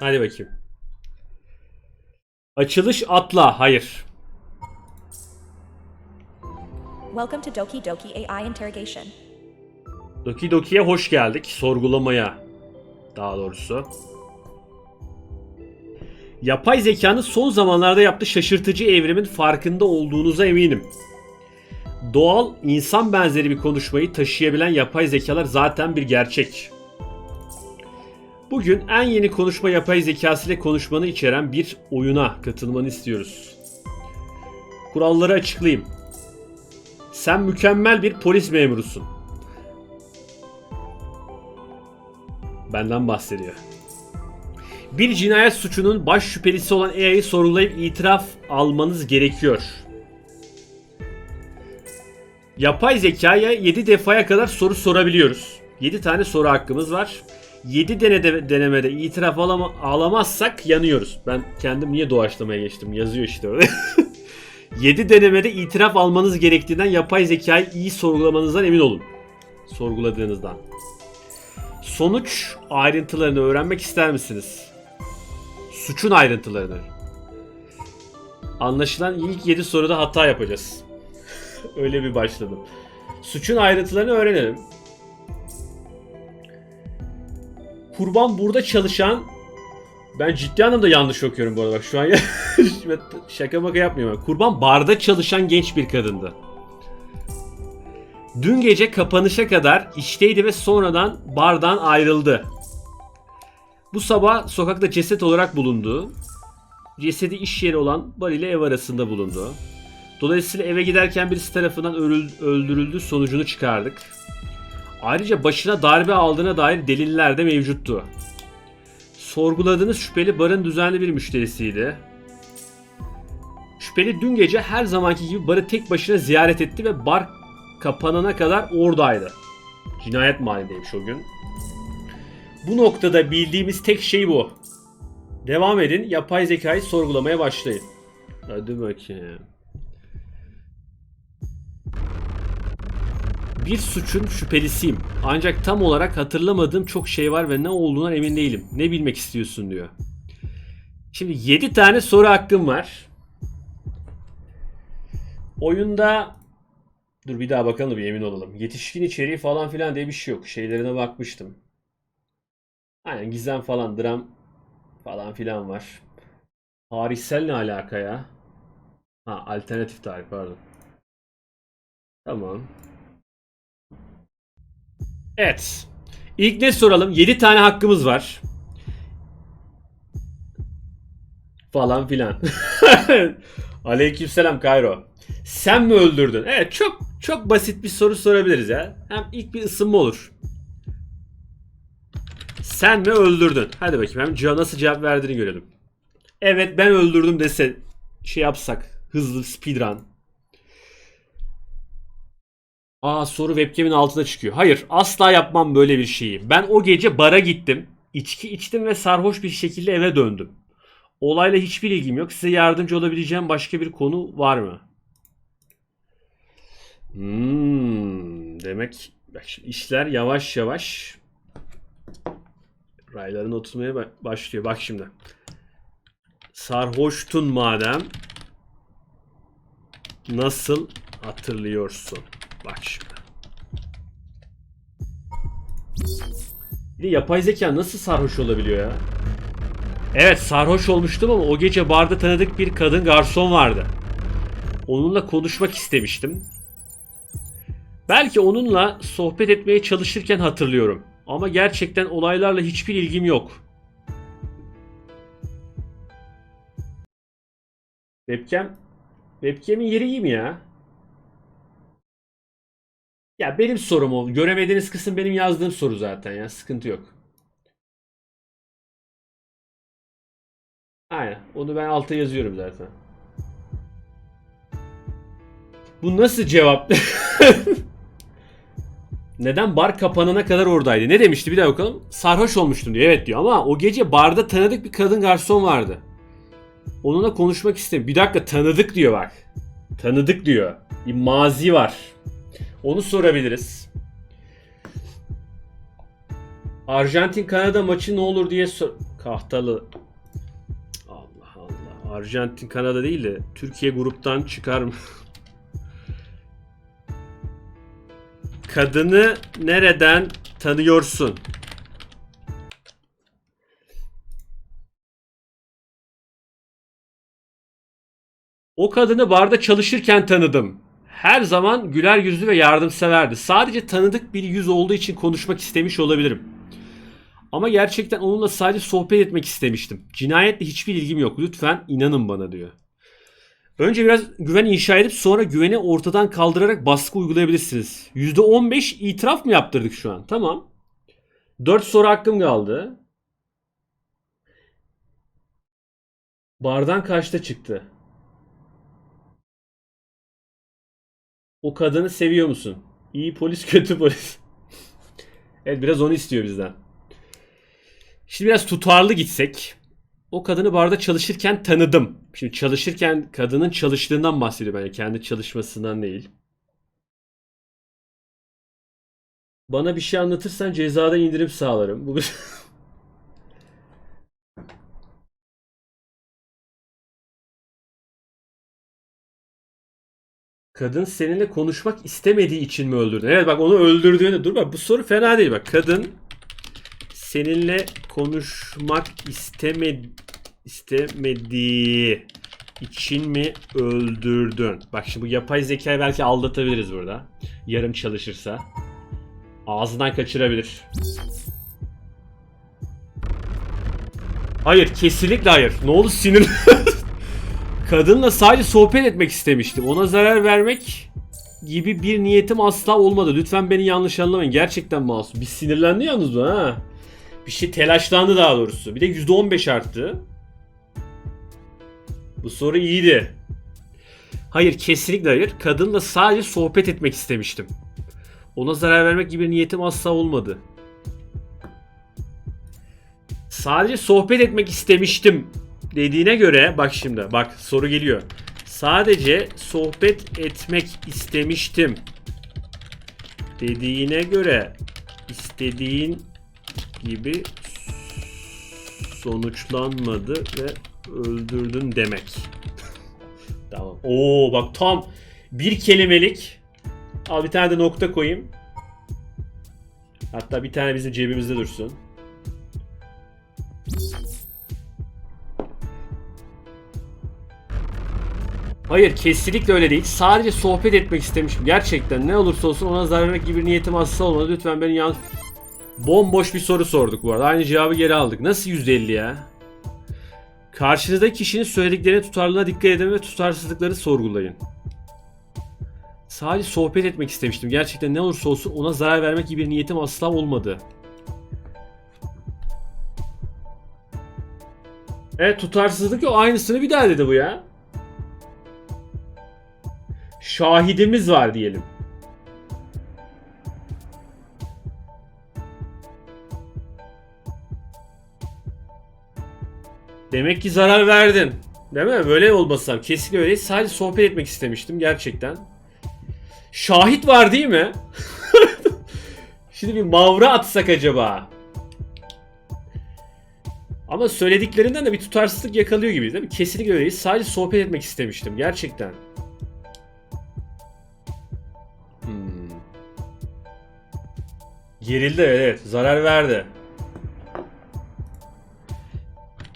Hadi bakayım. Açılış atla. Hayır. Welcome to Doki Doki AI Interrogation. Doki Doki'ye hoş geldik. Sorgulamaya. Daha doğrusu. Yapay zekanın son zamanlarda yaptığı şaşırtıcı evrimin farkında olduğunuza eminim. Doğal, insan benzeri bir konuşmayı taşıyabilen yapay zekalar zaten bir gerçek. Bugün en yeni konuşma yapay zekası ile konuşmanı içeren bir oyuna katılmanı istiyoruz. Kuralları açıklayayım. Sen mükemmel bir polis memurusun. Benden bahsediyor. Bir cinayet suçunun baş şüphelisi olan AI'yi sorgulayıp itiraf almanız gerekiyor. Yapay zekaya 7 defaya kadar soru sorabiliyoruz. 7 tane soru hakkımız var. 7 denede, denemede itiraf alama, alamazsak yanıyoruz. Ben kendim niye doğaçlamaya geçtim yazıyor işte orada. 7 denemede itiraf almanız gerektiğinden yapay zekayı iyi sorgulamanızdan emin olun. Sorguladığınızdan. Sonuç ayrıntılarını öğrenmek ister misiniz? Suçun ayrıntılarını. Anlaşılan ilk 7 soruda hata yapacağız. Öyle bir başladım. Suçun ayrıntılarını öğrenelim. Kurban burada çalışan ben ciddi anlamda yanlış okuyorum bu arada bak şu an ya şaka maka yapmıyorum. Kurban barda çalışan genç bir kadındı. Dün gece kapanışa kadar işteydi ve sonradan bardan ayrıldı. Bu sabah sokakta ceset olarak bulundu. Cesedi iş yeri olan bar ile ev arasında bulundu. Dolayısıyla eve giderken birisi tarafından öldürüldü sonucunu çıkardık. Ayrıca başına darbe aldığına dair deliller de mevcuttu. Sorguladığınız şüpheli barın düzenli bir müşterisiydi. Şüpheli dün gece her zamanki gibi barı tek başına ziyaret etti ve bar kapanana kadar oradaydı. Cinayet mahallindeymiş o gün. Bu noktada bildiğimiz tek şey bu. Devam edin, yapay zekayı sorgulamaya başlayın. Hadi bakayım. Bir suçun şüphelisiyim. Ancak tam olarak hatırlamadığım çok şey var ve ne olduğundan emin değilim. Ne bilmek istiyorsun diyor. Şimdi 7 tane soru hakkım var. Oyunda Dur bir daha bakalım bir emin olalım. Yetişkin içeriği falan filan diye bir şey yok. Şeylerine bakmıştım. Aynen gizem falan, dram falan filan var. Tarihsel ne alaka ya? Ha alternatif tarih pardon. Tamam. Evet. İlk ne soralım? 7 tane hakkımız var. Falan filan. Aleykümselam Kayro. Sen mi öldürdün? Evet çok çok basit bir soru sorabiliriz ya. Hem ilk bir ısınma olur. Sen mi öldürdün? Hadi bakayım hem nasıl cevap verdiğini görelim. Evet ben öldürdüm dese şey yapsak hızlı speedrun. Aa soru webcam'in altına çıkıyor. Hayır asla yapmam böyle bir şeyi. Ben o gece bara gittim. İçki içtim ve sarhoş bir şekilde eve döndüm. Olayla hiçbir ilgim yok. Size yardımcı olabileceğim başka bir konu var mı? Hmm, demek bak şimdi işler yavaş yavaş rayların oturmaya ba- başlıyor. Bak şimdi. Sarhoştun madem nasıl hatırlıyorsun? Bak şimdi. Bir de yapay zeka nasıl sarhoş olabiliyor ya? Evet sarhoş olmuştum ama o gece barda tanıdık bir kadın garson vardı. Onunla konuşmak istemiştim. Belki onunla sohbet etmeye çalışırken hatırlıyorum. Ama gerçekten olaylarla hiçbir ilgim yok. Webcam Webcam'in yeri iyi mi ya? Ya benim sorum o. Göremediğiniz kısım benim yazdığım soru zaten ya. Sıkıntı yok. Aynen. Onu ben alta yazıyorum zaten. Bu nasıl cevap? Neden bar kapanana kadar oradaydı? Ne demişti bir daha bakalım. Sarhoş olmuştum diyor. Evet diyor ama o gece barda tanıdık bir kadın garson vardı. Onunla konuşmak istedim. Bir dakika tanıdık diyor bak. Tanıdık diyor. Bir mazi var. Onu sorabiliriz. Arjantin Kanada maçı ne olur diye sor- Kahtalı. Allah Allah. Arjantin Kanada değil de Türkiye gruptan çıkar mı? Kadını nereden tanıyorsun? O kadını barda çalışırken tanıdım. Her zaman güler yüzlü ve yardımseverdi. Sadece tanıdık bir yüz olduğu için konuşmak istemiş olabilirim. Ama gerçekten onunla sadece sohbet etmek istemiştim. Cinayetle hiçbir ilgim yok. Lütfen inanın bana diyor. Önce biraz güven inşa edip sonra güveni ortadan kaldırarak baskı uygulayabilirsiniz. %15 itiraf mı yaptırdık şu an? Tamam. 4 soru hakkım kaldı. Bardan kaçta çıktı? O kadını seviyor musun? İyi polis kötü polis. evet biraz onu istiyor bizden. Şimdi biraz tutarlı gitsek. O kadını barda çalışırken tanıdım. Şimdi çalışırken kadının çalıştığından bahsediyor bence. Kendi çalışmasından değil. Bana bir şey anlatırsan cezada indirim sağlarım. Bu Kadın seninle konuşmak istemediği için mi öldürdün? Evet bak onu öldürdüğünü dur bak bu soru fena değil bak. Kadın seninle konuşmak isteme, istemediği için mi öldürdün? Bak şimdi bu yapay zekayı belki aldatabiliriz burada. Yarım çalışırsa. Ağzından kaçırabilir. Hayır kesinlikle hayır. Ne oldu sinir? Kadınla sadece sohbet etmek istemiştim. Ona zarar vermek gibi bir niyetim asla olmadı. Lütfen beni yanlış anlamayın. Gerçekten masum. Bir sinirlendi yalnız bu ha. Bir şey telaşlandı daha doğrusu. Bir de %15 arttı. Bu soru iyiydi. Hayır kesinlikle hayır. Kadınla sadece sohbet etmek istemiştim. Ona zarar vermek gibi bir niyetim asla olmadı. Sadece sohbet etmek istemiştim dediğine göre bak şimdi bak soru geliyor. Sadece sohbet etmek istemiştim dediğine göre istediğin gibi sonuçlanmadı ve öldürdün demek. tamam. Oo bak tam bir kelimelik. Al bir tane de nokta koyayım. Hatta bir tane bizim cebimizde dursun. Hayır kesinlikle öyle değil. Sadece sohbet etmek istemişim. Gerçekten ne olursa olsun ona zarar vermek gibi bir niyetim asla olmadı. Lütfen beni yanlış... Bomboş bir soru sorduk bu arada. Aynı cevabı geri aldık. Nasıl %50 ya? Karşınızdaki kişinin söylediklerine tutarlılığına dikkat edin ve tutarsızlıkları sorgulayın. Sadece sohbet etmek istemiştim. Gerçekten ne olursa olsun ona zarar vermek gibi bir niyetim asla olmadı. Evet tutarsızlık yok. Aynısını bir daha dedi bu ya. Şahidimiz var diyelim. Demek ki zarar verdin. Değil mi? Böyle olmasam kesinlikle öyle. Sadece sohbet etmek istemiştim gerçekten. Şahit var değil mi? Şimdi bir mavra atsak acaba. Ama söylediklerinden de bir tutarsızlık yakalıyor gibi değil mi? Kesinlikle öyle. Sadece sohbet etmek istemiştim gerçekten. Gerildi evet. Zarar verdi.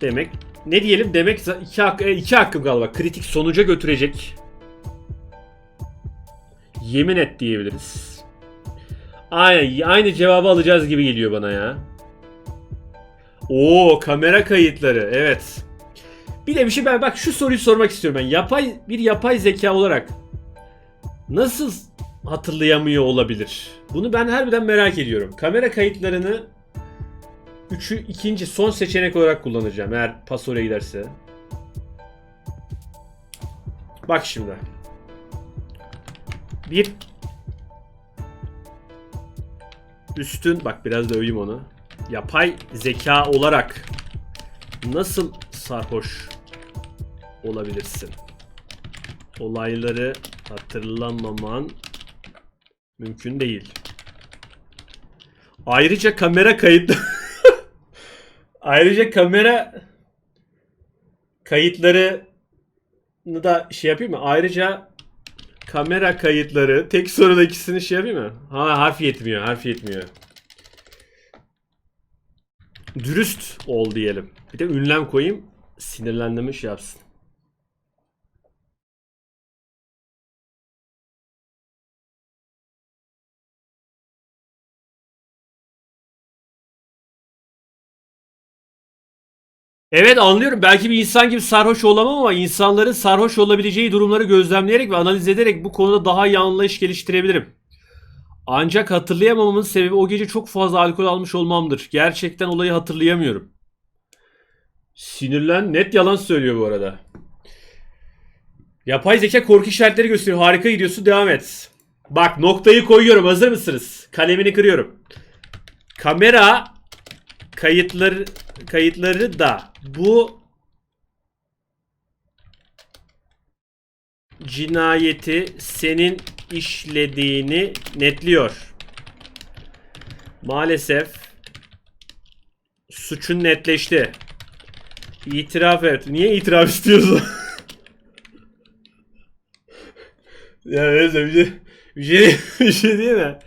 Demek ne diyelim demek iki, hak, e, iki hakkım galiba. Kritik sonuca götürecek. Yemin et diyebiliriz. Aynen aynı cevabı alacağız gibi geliyor bana ya. Oo kamera kayıtları evet. Bir de bir şey ben bak şu soruyu sormak istiyorum ben. Yapay bir yapay zeka olarak nasıl hatırlayamıyor olabilir? Bunu ben harbiden merak ediyorum. Kamera kayıtlarını üçü ikinci son seçenek olarak kullanacağım eğer pas oraya giderse. Bak şimdi. Bir üstün bak biraz da öveyim onu. Yapay zeka olarak nasıl sarhoş olabilirsin? Olayları hatırlamaman mümkün değil. Ayrıca kamera kayıtlı Ayrıca kamera kayıtlarını da şey yapayım mı? Ayrıca kamera kayıtları tek soruda ikisini şey yapayım mı? Ha harf yetmiyor, harf yetmiyor. Dürüst ol diyelim. Bir de ünlem koyayım. Sinirlendiğimi şey yapsın. Evet anlıyorum. Belki bir insan gibi sarhoş olamam ama insanların sarhoş olabileceği durumları gözlemleyerek ve analiz ederek bu konuda daha iyi anlayış geliştirebilirim. Ancak hatırlayamamamın sebebi o gece çok fazla alkol almış olmamdır. Gerçekten olayı hatırlayamıyorum. Sinirlen net yalan söylüyor bu arada. Yapay zeka korku işaretleri gösteriyor. Harika gidiyorsun devam et. Bak noktayı koyuyorum. Hazır mısınız? Kalemini kırıyorum. Kamera kayıtları kayıtları da bu cinayeti senin işlediğini netliyor. Maalesef suçun netleşti. İtiraf et. Niye itiraf istiyorsun? ya neyse bir şey, bir şey, bir şey değil mi?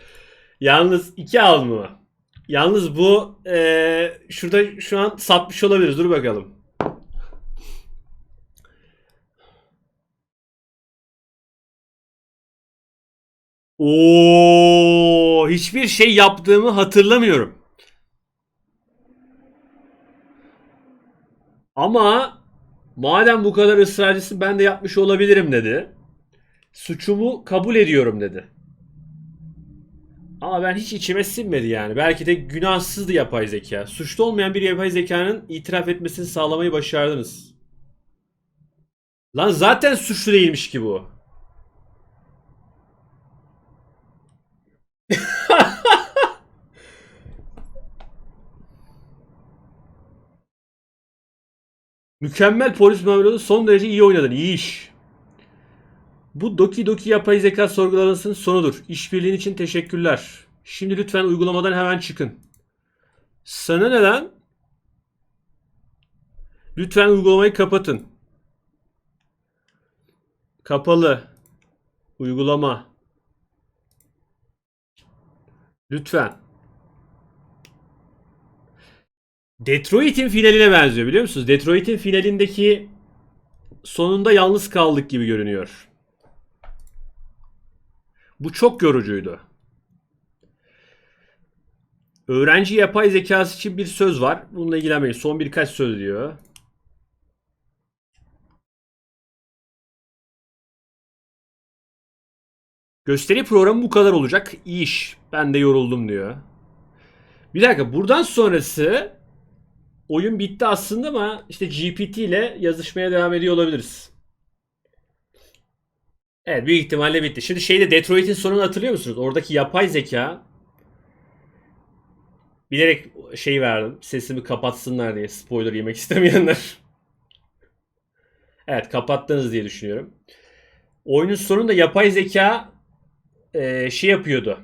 Yalnız iki al mı? Yalnız bu eee, şurada şu an satmış olabiliriz. Dur bakalım. Oo, hiçbir şey yaptığımı hatırlamıyorum. Ama madem bu kadar ısrarcısın ben de yapmış olabilirim dedi. Suçumu kabul ediyorum dedi. Ama ben hiç içime sinmedi yani. Belki de günahsızdı yapay zeka. Suçlu olmayan bir yapay zekanın itiraf etmesini sağlamayı başardınız. Lan zaten suçlu değilmiş ki bu. Mükemmel polis memuru son derece iyi oynadın. İyi iş. Bu Doki Doki yapay zeka sorgulamasının sonudur. İşbirliğin için teşekkürler. Şimdi lütfen uygulamadan hemen çıkın. Sana ne lan? Lütfen uygulamayı kapatın. Kapalı. Uygulama. Lütfen. Detroit'in finaline benziyor biliyor musunuz? Detroit'in finalindeki sonunda yalnız kaldık gibi görünüyor. Bu çok yorucuydu. Öğrenci yapay zekası için bir söz var. Bununla ilgilenmeyin. Son birkaç söz diyor. Gösteri programı bu kadar olacak. İyi iş. Ben de yoruldum diyor. Bir dakika buradan sonrası oyun bitti aslında ama işte GPT ile yazışmaya devam ediyor olabiliriz. Evet büyük ihtimalle bitti. Şimdi şeyde Detroit'in sonunu hatırlıyor musunuz? Oradaki yapay zeka bilerek şey verdim. Sesimi kapatsınlar diye spoiler yemek istemeyenler. Evet kapattınız diye düşünüyorum. Oyunun sonunda yapay zeka eee, şey yapıyordu.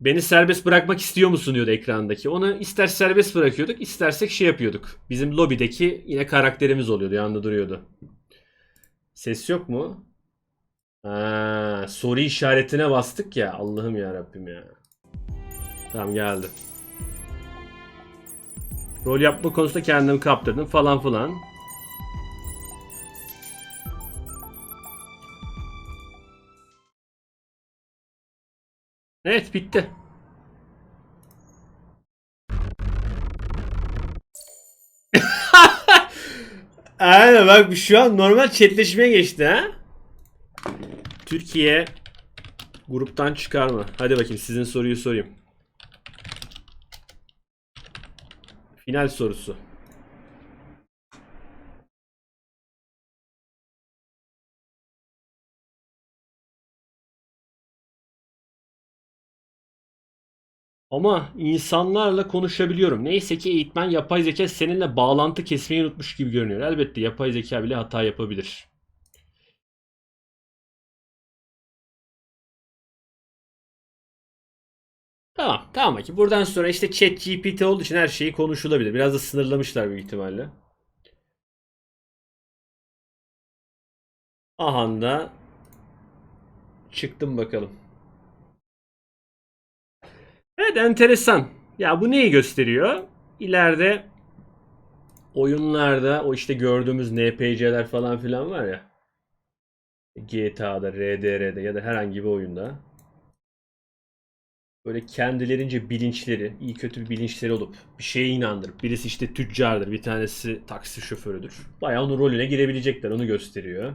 Beni serbest bırakmak istiyor musun diyordu ekrandaki. Onu ister serbest bırakıyorduk istersek şey yapıyorduk. Bizim lobideki yine karakterimiz oluyordu yanında duruyordu. Ses yok mu? Ha, soru işaretine bastık ya. Allah'ım ya Rabbim ya. Tamam geldi. Rol yapma konusunda kendimi kaptırdım falan filan. Evet bitti. Aynen bak şu an normal chatleşmeye geçti ha. Türkiye gruptan çıkarma. Hadi bakayım sizin soruyu sorayım. Final sorusu. Ama insanlarla konuşabiliyorum. Neyse ki eğitmen yapay zeka seninle bağlantı kesmeyi unutmuş gibi görünüyor. Elbette yapay zeka bile hata yapabilir. Tamam. Tamam ki buradan sonra işte chat GPT olduğu için her şeyi konuşulabilir. Biraz da sınırlamışlar büyük ihtimalle. Aha da çıktım bakalım. Evet enteresan. Ya bu neyi gösteriyor? İleride oyunlarda o işte gördüğümüz NPC'ler falan filan var ya. GTA'da, RDR'de ya da herhangi bir oyunda böyle kendilerince bilinçleri, iyi kötü bir bilinçleri olup bir şeye inandırıp birisi işte tüccardır, bir tanesi taksi şoförüdür. Bayağı onun rolüne girebilecekler onu gösteriyor.